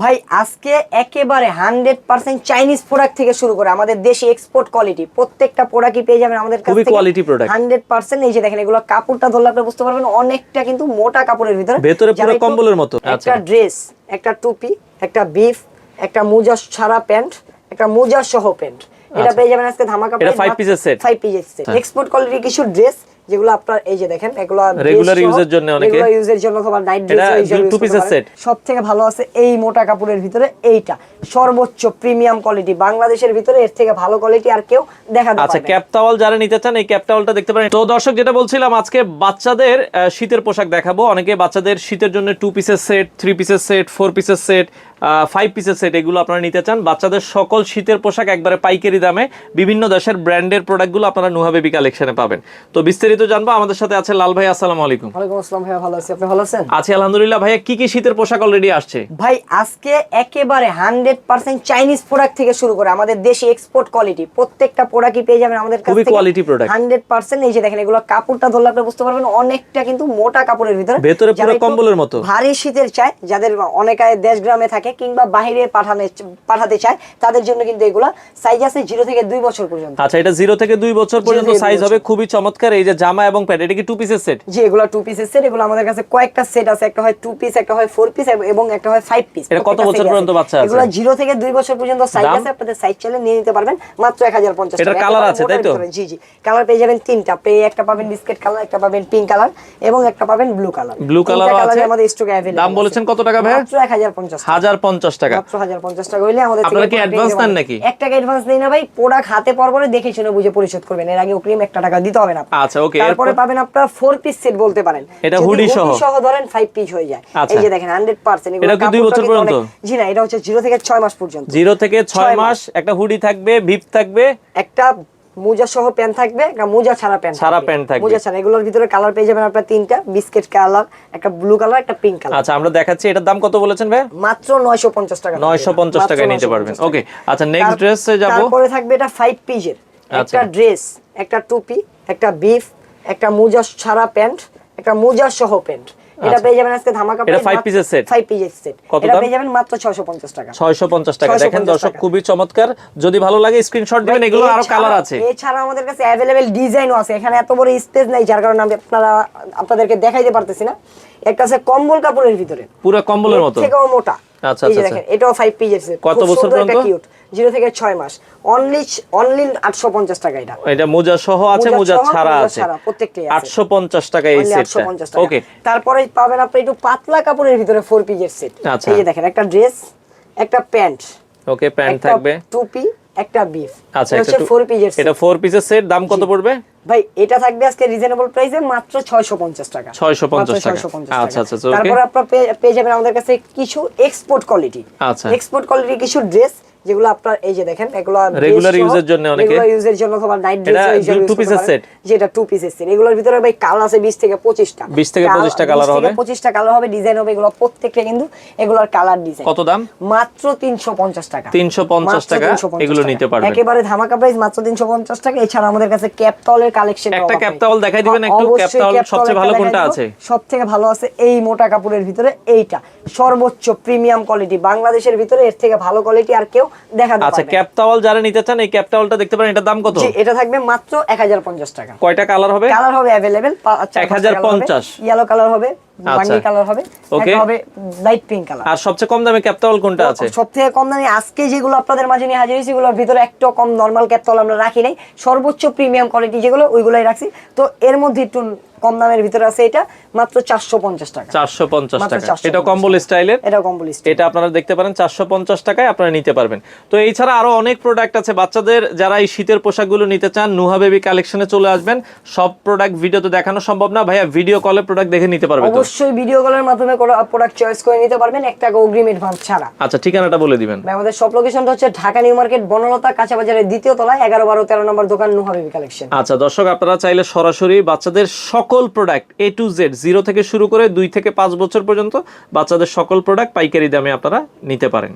ভাই আজকে একেবারে হান্ড্রেড পার্সেন্ট চাইনিজ প্রোডাক্ট থেকে শুরু করে আমাদের দেশি এক্সপোর্ট কোয়ালিটি প্রত্যেকটা প্রোডাক্টই পেয়ে যাবেন আমাদের কাছ থেকে quality হান্ড্রেড পার্সেন্ট এই যে দেখেন এগুলো কাপড়টা ধরলে আপনি বুঝতে পারবেন অনেকটা কিন্তু মোটা কাপড়ের ভিতরে ভেতরে পুরো কম্বলের মতো। একটা আচ্ছা। ড্রেস একটা টুপি একটা বিফ একটা মোজা ছাড়া প্যান্ট একটা মোজা সহ প্যান্ট এটা আচ্ছা। পেয়ে যাবেন আজকে ধামাকা এটা five piece এর set? ফাইভ পিসের সেট আচ্ছা। এক্সপোর্ট কোয়ালিটির কিছু ড্রেস যেগুলো আপনার এই যে দেখেন এগুলো use এর জন্য অনেকে। রেগুলার ইউজের জন্য অথবা নাইট ড্রেস two piece এর set? সব ভালো আছে এই মোটা কাপড়ের ভিতরে এইটা। সর্বোচ্চ প্রিমিয়াম কোয়ালিটি বাংলাদেশের ভিতরে এর থেকে ভালো কোয়ালিটি আর কেউ দেখাতে আচ্ছা ক্যাপ টাওয়াল যারা নিতে চান এই ক্যাপ টাওয়ালটা দেখতে পারেন। তো দর্শক যেটা বলছিলাম আজকে বাচ্চাদের শীতের পোশাক দেখাবো। অনেকে বাচ্চাদের শীতের জন্য টু পিসের সেট থ্রি পিসের সেট ফোর পিসের সেট ফাইভ পিসের সেট এগুলো আপনারা নিতে চান। বাচ্চাদের সকল শীতের পোশাক একবারে পাইকারি দামে বিভিন্ন দেশের ব্র্যান্ডের প্রোডাক্টগুলো আপনারা নুহা বেবি কালেকশনে পাবেন। তো বিস্তারিত জানব। আমাদের সাথে আছে লাল ভাই আসসালামু আলাইকুম। ওয়ালাইকুম আসসালাম ভাইয়া ভালো আছি। আপনি ভালো আছেন? আছি আলহামদুলিল্লাহ। ভাইয়া কি কি শীতের পোশাক অলরেডি আসছে? ভাই আজকে একেবারে হান্ড্রেড পার্সেন্ট চাইনিজ প্রোডাক্ট থেকে শুরু করে আমাদের দেশি এক্সপোর্ট কোয়ালিটি প্রত্যেকটা প্রোডাক্টই পেয়ে যাবেন আমাদের কাছ খুবই product। Hundred percent. এই যে দেখেন এগুলো কাপড়টা ধরলে আপনি বুঝতে পারবেন অনেকটা কিন্তু মোটা কাপড়ের ভিতরে। ভেতরে পুরো কম্বলের মতো। ভারী শীতের চায় যাদের অনেকে দেশ গ্রামে থাকে কিংবা বাইরে পাঠানো পাঠাতে চায় তাদের জন্য কিন্তু এগুলো সাইজ আছে জিরো থেকে দুই বছর পর্যন্ত। আচ্ছা এটা জিরো থেকে দুই বছর পর্যন্ত সাইজ হবে। খুবই চমৎকার। এই যে জামা এবং প্যান্ট এটা কি টু পিসের সেট যে এগুলো টু পিসের সেট এগুলো আমাদের কাছে কয়েকটা সেট আছে একটা হয় টু পিস একটা হয় ফোর পিস এবং একটা হয় ফাইভ পিস এটা কত বছর পর্যন্ত বাচ্চা আছে? এগুলো জিরো থেকে দুই বছর পর্যন্ত সাইজ আছে আপনাদের সাইজ চাইলে নিয়ে নিতে পারবেন মাত্র এক হাজার পঞ্চাশ এটার colour আছে, তাই তো? জি জি। কালার পেয়ে যাবেন তিনটা পেয়ে একটা পাবেন বিস্কিট কালার একটা পাবেন পিঙ্ক কালার এবং একটা পাবেন ব্লু কালার ব্লু কালারও আছে। আমাদের স্টকে অ্যাভেলেবল দাম বলেছেন কত টাকা ভাই মাত্র এক হাজার পঞ্চাশ হাজার পঞ্চাশ টাকা। মাত্র হাজার পঞ্চাশ টাকা হইলে আমাদের আপনারা কি advance নেন নাকি? এক টাকা অ্যাডভান্স নেই না ভাই প্রোডাক্ট হাতে পর পরে দেখে শুনে বুঝে পরিশোধ করবেন। এর আগে অগ্রিম একটা টাকা দিতে হবে না। আচ্ছা, okay, তারপরে পাবেন আপনার ফোর পিস সেট বলতে পারেন। এটা hoodie সহ? সহ ধরেন ফাইভ পিস হয়ে যায়। আচ্ছা। এই যে দেখেন হান্ড্রেড পার্সেন্ট এটা কি দুই বছর পর্যন্ত? জি না এটা হচ্ছে জিরো থেকে ছয় মাস পর্যন্ত। জিরো থেকে ছয় ছয় মাস। একটা হুডি থাকবে ভিপ থাকবে। একটা মোজা সহ প্যান্ট থাকবে একটা মোজা ছাড়া প্যান্ট ছাড়া প্যান্ট থাকবে। মোজা ছাড়া এগুলোর ভিতরে কালার পেয়ে যাবেন আপনার তিনটা বিস্কিট কালার একটা ব্লু কালার একটা পিঙ্ক কালার আচ্ছা আমরা দেখাচ্ছি এটার দাম কত বলেছেন ভাই? মাত্র নয়শো পঞ্চাশ টাকা নয়শো পঞ্চাশ মাত্র টাকায় নিতে 950 পারবেন ওকে আচ্ছা নেক্সট ড্রেসে যাব। তারপরে থাকবে এটা ফাইভ পিসের আচ্ছা। একটা ড্রেস একটা টুপি একটা বিফ একটা মোজা ছাড়া প্যান্ট একটা মোজা সহ প্যান্ট। এটা আচ্ছা। পেয়ে যাবেন আজকে ধামাকা এটা five piece এর set? ফাইভ পিসের সেট কত এটা দাম? পেয়ে যাবেন মাত্র 650 টাকা। ছয়শো পঞ্চাশ টাকা। দেখেন দর্শক খুবই চমৎকার। যদি ভালো লাগে স্ক্রিনশট দিবেন। এগুলো আরও কালার আছে। এছাড়া আমাদের কাছে অ্যাভেলেবেল ডিজাইনও আছে। এখানে এত বড় স্পেস নাই যার কারণে আমি আপনারা আপনাদেরকে দেখাইতে পারতেছি না। একটা আছে কম্বল কাপড়ের ভিতরে। পুরো কম্বলের মতো। থেকেও মোটা। আচ্ছা, আচ্ছা, দেখেন এটাও ফাইভ পিসের কত বছর পর্যন্ত? কিউট জিরো থেকে ছয় মাস। অনলি অনলি আটশো পঞ্চাশ টাকা এটা। এটা মোজা সহ আছে মোজা ছাড়া আছে। ছাড়া, প্রত্যেকটাই আছে। আটশো পঞ্চাশ টাকা এই Only সেটটা 850 টাকা। ওকে তারপরে পাবেন আপনি একটু পাতলা কাপড়ের ভিতরে ফোর পিসের সেট আচ্ছা। এই যে দেখেন একটা ড্রেস একটা প্যান্ট ওকে প্যান্ট থাকবে। টুপি একটা বিফ আচ্ছা এটা ফোর পিসের এটা ফোর পিসের সেট দাম কত পড়বে? ভাই এটা থাকবে আজকে রিজনেবল প্রাইসে মাত্র 650 টাকা। 650 টাকা। 650 আচ্ছা, আচ্ছা, আচ্ছা, তারপর আপনারা পেয়ে- পেয়ে যাবেন আমাদের কাছে কিছু এক্সপোর্ট কোয়ালিটি আচ্ছা। এক্সপোর্ট কোয়ালিটি কিছু ড্রেস যেগুলো আপনার এই যে দেখেন এগুলো use এর জন্য অনেকে। রেগুলার ইউজের জন্য অথবা নাইট ড্রেস two piece-এর set? যেটা টু পিসের সেট এগুলোর ভিতরে ভাই কালার আছে 20 থেকে 25টা 20 থেকে 25টা colour হবে? 25টা কালার হবে ডিজাইন হবে এগুলো প্রত্যেকটা কিন্তু এগুলোর কালার ডিজাইন কত দাম মাত্র 350 টাকা 350 টাকা এগুলো নিতে পারবেন। একেবারে ধামাকা প্রাইস মাত্র 350 টাকা এছাড়া আমাদের কাছে ক্যাপ টলের কালেকশন একটা cap towel দেখাই দিবেন একটু? cap towel সবচেয়ে ভালো কোনটা আছে? সব থেকে ভালো আছে এই মোটা কাপড়ের ভিতরে এইটা সর্বোচ্চ প্রিমিয়াম কোয়ালিটি বাংলাদেশের ভিতরে এর থেকে ভালো কোয়ালিটি আর কেউ দেখাতে আচ্ছা পারবে না। ক্যাপ টাওয়াল যারা নিতে চান এই ক্যাপ টাওয়ালটা দেখতে পারেন এটার দাম কত জি এটা থাকবে মাত্র 1050 টাকা কয়টা কালার হবে কালার হবে अवेलेबल 1050 ইয়েলো কালার হবে বাঙ্গি কালার হবে। Okay. একটা হবে লাইট পিঙ্ক কালার আর সবচেয়ে কম দামে ক্যাপ কোনটা আছে? সব কম দামি আজকে যেগুলো আপনাদের মাঝে নিয়ে হাজির হয়েছি এগুলোর ভিতরে একটা কম নর্মাল ক্যাপতল আমরা রাখি নাই। সর্বোচ্চ প্রিমিয়াম কোয়ালিটি যেগুলো ওইগুলোই রাখছি। তো এর মধ্যে একটু কম দামের ভিতরে আছে এটা মাত্র চারশো পঞ্চাশ টাকা। টাকা। এটা কম্বল স্টাইলের এটা কম্বল এটা আপনারা দেখতে পারেন চারশো পঞ্চাশ টাকায় আপনারা নিতে পারবেন। তো এছাড়া আরও অনেক প্রোডাক্ট আছে। বাচ্চাদের যারা এই শীতের পোশাকগুলো নিতে চান নুহা বেবি কালেকশনে চলে আসবেন। সব প্রোডাক্ট ভিডিওতে দেখানো সম্ভব না। ভাইয়া ভিডিও কলে প্রোডাক্ট দেখে নিতে পারবে তো? অবশ্যই ভিডিও কলের মাধ্যমে প্রোডাক্ট চয়েস করে নিতে পারবেন এক টাকা অগ্রিম অ্যাডভান্স ছাড়া। আচ্ছা ঠিকানাটা বলে দিবেন। আমাদের সব লোকেশনটা হচ্ছে ঢাকা নিউ মার্কেট বনলতা কাঁচা বাজারের দ্বিতীয় তলায় এগারো বারো তেরো নম্বর দোকান নুহাবিবি কালেকশন আচ্ছা দর্শক আপনারা চাইলে সরাসরি বাচ্চাদের সকল product A to Z zero থেকে শুরু করে দুই থেকে পাঁচ বছর পর্যন্ত বাচ্চাদের সকল প্রোডাক্ট পাইকারি দামে আপনারা নিতে পারেন।